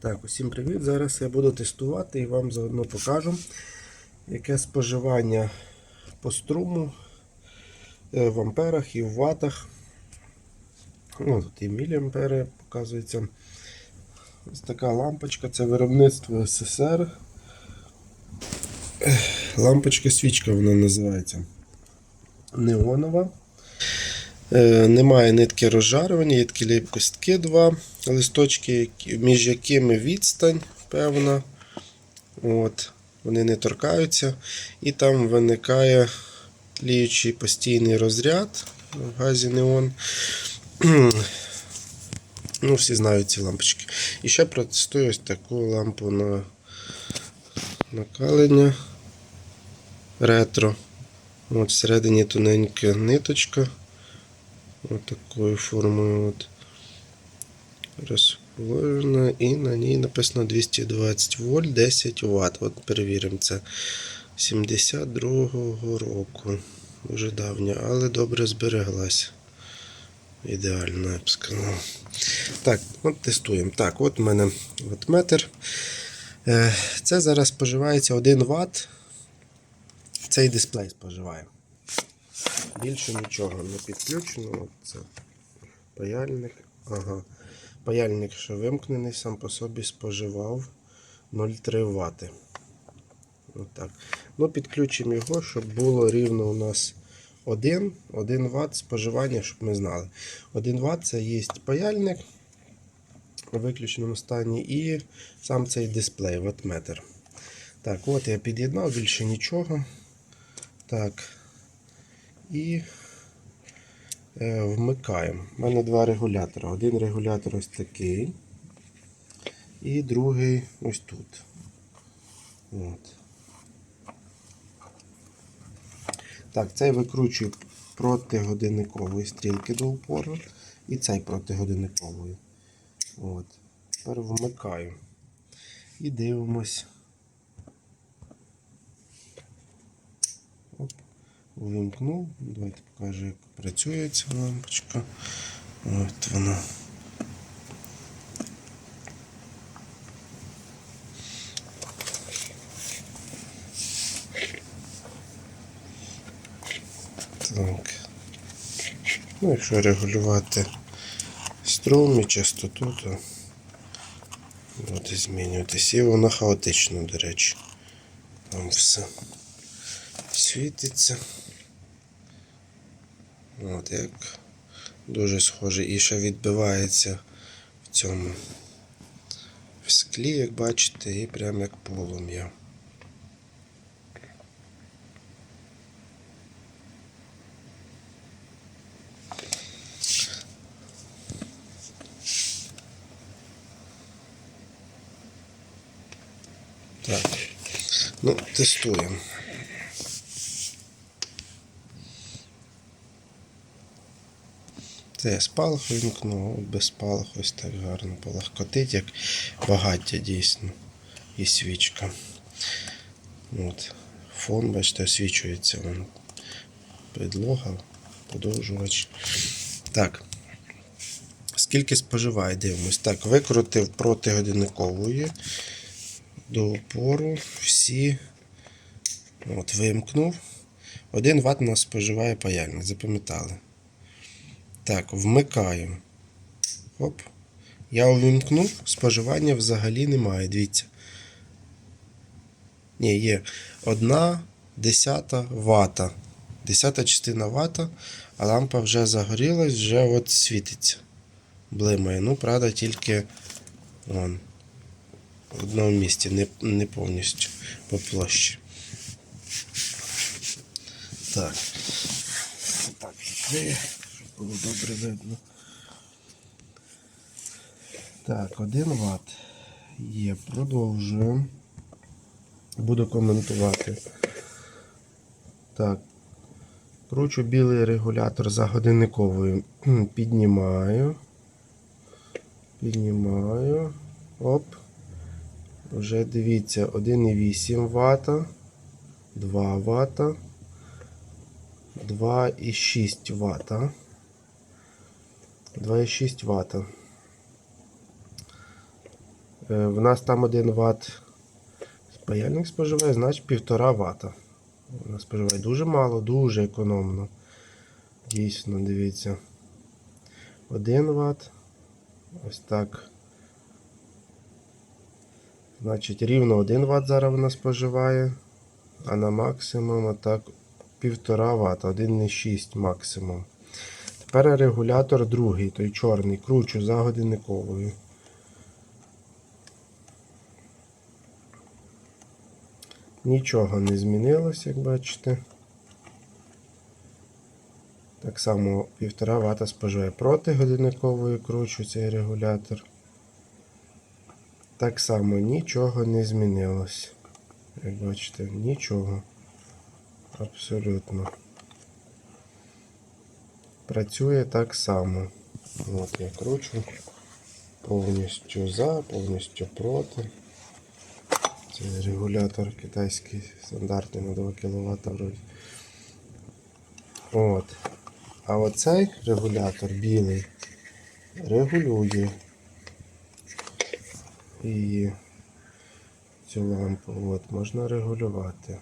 Так, усім привіт. Зараз я буду тестувати і вам заодно покажу, яке споживання по струму е, в амперах і в ватах. Ну, тут і міліампери показується. Ось така лампочка, це виробництво СССР. Лампочка свічка вона називається. Неонова. Е, Немає нитки розжарювання, є такі ліпкостки два листочки, між якими відстань певна. От, вони не торкаються. І там виникає тліючий постійний розряд в газі неон. Ну, всі знають ці лампочки. І ще протестую ось таку лампу на накалення ретро. От всередині тоненька ниточка. Ось такою формою от розположена. І на ній написано 220 вольт 10 Вт. От перевіримо це 72-го року. Дуже давня, але добре збереглася. Ідеально, я б сказав. Так, от тестуємо. Так, от у мене ватметр. Е, Це зараз споживається 1 Вт. Цей дисплей споживає. Більше нічого не підключено. Це паяльник. Ага. Паяльник, що вимкнений, сам по собі споживав 0,3 Вт. Отак. Ну, підключимо його, щоб було рівно у нас 1, 1 Вт споживання, щоб ми знали. 1 Вт це є паяльник у виключеному стані і сам цей дисплей, ватметр. Так, от я під'єднав, більше нічого. Так. І е, вмикаємо. У мене два регулятори. Один регулятор ось такий. І другий ось тут. От. Так, цей викручую проти годинникової стрілки до упору. І цей проти годинникової. От. Тепер вмикаю. І дивимось. Увімкнув. Давайте покажу, як працює ця лампочка. От вона. Так. Ну, якщо регулювати струм і частоту, то буде змінюватися. І воно хаотично, до речі. Там все світиться. От як дуже схоже. І ще відбивається в цьому в склі, як бачите, і прям як полум'я. Так. Ну, тестуємо. Це я спалах вимкнув, без спалаху ось так гарно полагкотить, як багаття дійсно. І свічка. От. Фон, бачите, освічується. Вон. Підлога, подовжувач. Так. Скільки споживає, дивимось. Так, викрутив проти годинникової до опору всі. От, вимкнув. 1 Вт у нас споживає паяльник, запам'ятали. Так, вмикаю. Оп. Я увімкнув, споживання взагалі немає. Дивіться. Ні, є одна десята вата. Десята частина вата, а лампа вже загорілась, вже от світиться. Блимає. Ну, правда, тільки вон, в одному місці, не, не повністю по площі. Так. Так, було добре видно. Так, 1 Вт. Є, продовжуємо. Буду коментувати. Так. Кручу білий регулятор за годинниковою. Піднімаю. Піднімаю. Оп. Вже дивіться, 1,8 Вт, 2 Вт, 2,6 Вт. 2,6 Вт. Е, В нас там 1 Вт паяльник споживає, значить 1,5 Вт. Вона споживає дуже мало, дуже економно. Дійсно, дивіться. 1 Вт. Ось так. Значить, рівно 1 Вт зараз вона споживає. А на максимум отак 1,5 Вт, 1,6 максимум. Тепер регулятор другий, той чорний, кручу за годинниковою. Нічого не змінилось, як бачите. Так само 1,5 Вт споживає проти годинникової кручу цей регулятор. Так само нічого не змінилось. Як бачите, нічого. Абсолютно. Працює так само. От я кручу. Повністю за, повністю проти. Це регулятор китайський стандартний на 2 кВт вроді. От. А оцей регулятор білий регулює і цю лампу от, можна регулювати.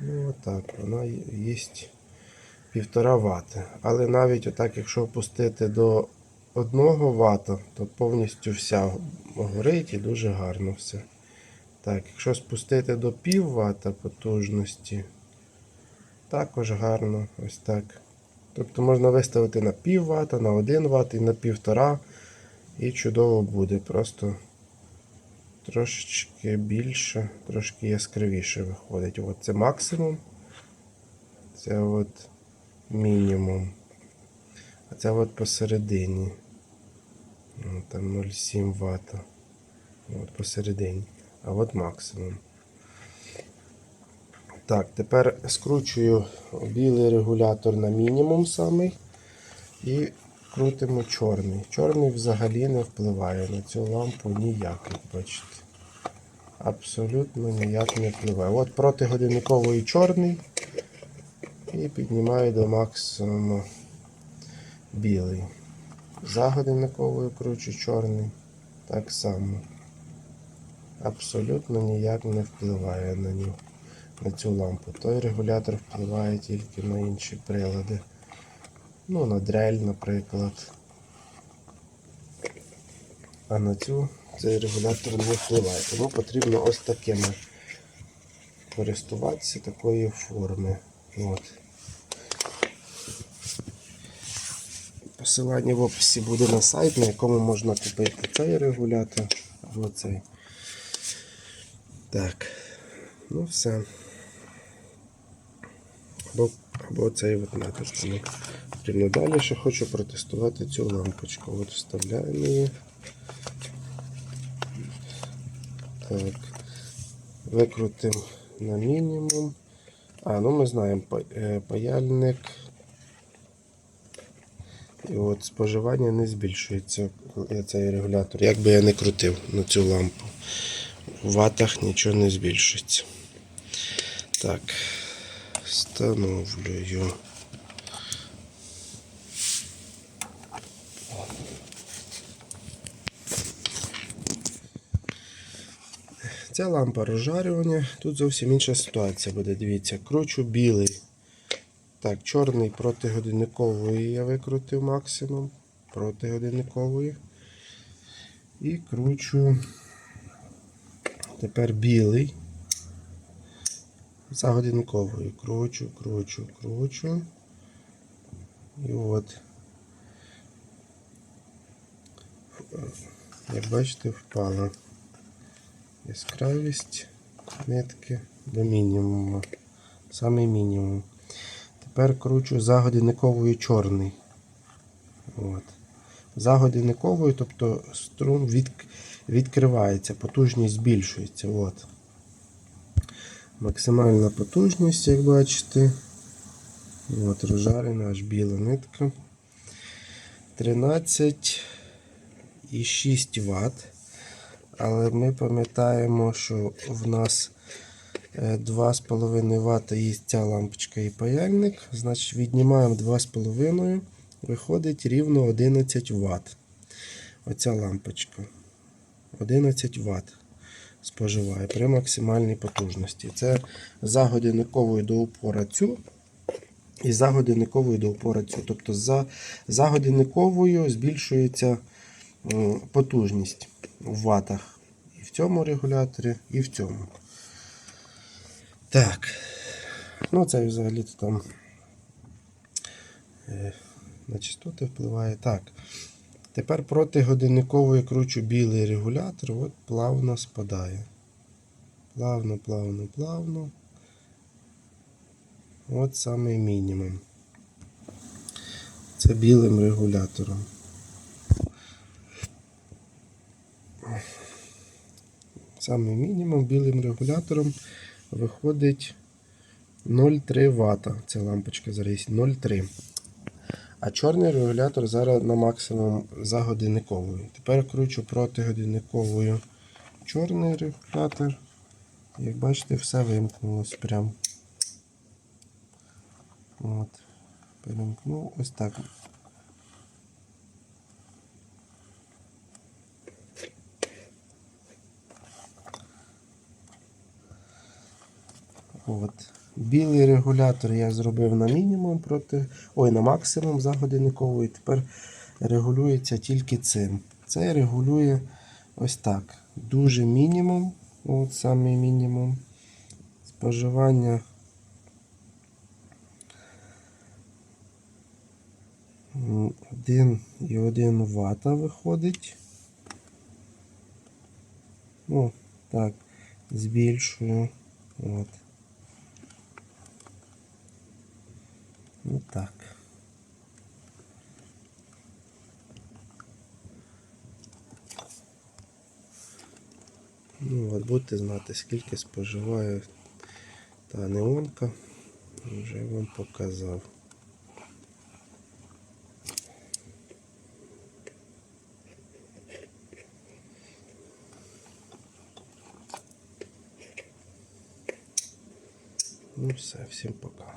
Ну отак, вона їсть півтора вати. Але навіть отак, якщо опустити до 1 Вт, то повністю вся горить і дуже гарно все. Так, якщо спустити до пів Вт потужності, також гарно, ось так. Тобто можна виставити на пів Вт, на 1 Вт і на півтора, і чудово буде. Просто трошечки більше, трошки яскравіше виходить. От це максимум. Це от мінімум. А це от посередині. Ну, Там 0,7 Вт. От посередині. А от максимум. Так, тепер скручую білий регулятор на мінімум самий і крутимо чорний. Чорний взагалі не впливає на цю лампу ніяк, як бачите. Абсолютно ніяк не впливає. От проти годинникової чорний і піднімаю до максимуму білий. За годинниковою кручу чорний. Так само. Абсолютно ніяк не впливає на нього на цю лампу. Той регулятор впливає тільки на інші прилади. Ну, на дрель, наприклад. А на цю цей регулятор не впливає. Тому потрібно ось такими користуватися такої форми. От. Посилання в описі буде на сайт, на якому можна купити цей регулятор або. Так, ну все. Або, або цей от. Тому далі ще хочу протестувати цю лампочку. От вставляємо її. Так. Викрутимо на мінімум. А, ну ми знаємо е, паяльник. І от споживання не збільшується цей регулятор. Як би я не крутив на цю лампу. В ватах нічого не збільшується. Так, встановлюю. Ця лампа розжарювання. Тут зовсім інша ситуація буде. Дивіться, кручу білий. Так, чорний проти годинникової я викрутив максимум. Проти годинникової. І кручу тепер білий. За годинниковою. Кручу, кручу, кручу. І от. Як бачите, впала яскравість нитки до мінімуму. Самий мінімум. Тепер кручу за годинниковою чорний. От. За годинниковою, тобто струм від, відкривається, потужність збільшується. От. Максимальна потужність, як бачите. От, розжарена аж біла нитка. 13,6 Вт. Але ми пам'ятаємо, що в нас е, 2,5 Вт є ця лампочка і паяльник. Значить, віднімаємо 2,5 виходить рівно 11 Вт. Оця лампочка. 11 Вт споживає при максимальній потужності. Це за годинниковою до упора цю і за годинниковою до упора цю. Тобто за, за годинниковою збільшується потужність в ватах. І в цьому регуляторі, і в цьому. Так. Ну, це взагалі-то там е, на частоти впливає. Так. Тепер проти годинникової кручу білий регулятор, от плавно спадає. Плавно, плавно, плавно. От самий мінімум. Це білим регулятором. Самий мінімум білим регулятором виходить 0,3 Вт. Ця лампочка зараз 0,3. А чорний регулятор зараз на максимум за годинниковою. Тепер кручу проти годинниковою чорний регулятор. Як бачите, все вимкнулось прям. От. Перемкнув ось так. От. Білий регулятор я зробив на мінімум проти. Ой, на максимум за годинниковою. Тепер регулюється тільки цим. Це регулює ось так. Дуже мінімум. От самий мінімум. Споживання. м, 1,1 Вт виходить. Ну, так, збільшую. От. Ну так. Ну, от будете знати, скільки споживає та неонка. Вже вам показав. Ну все, всім пока.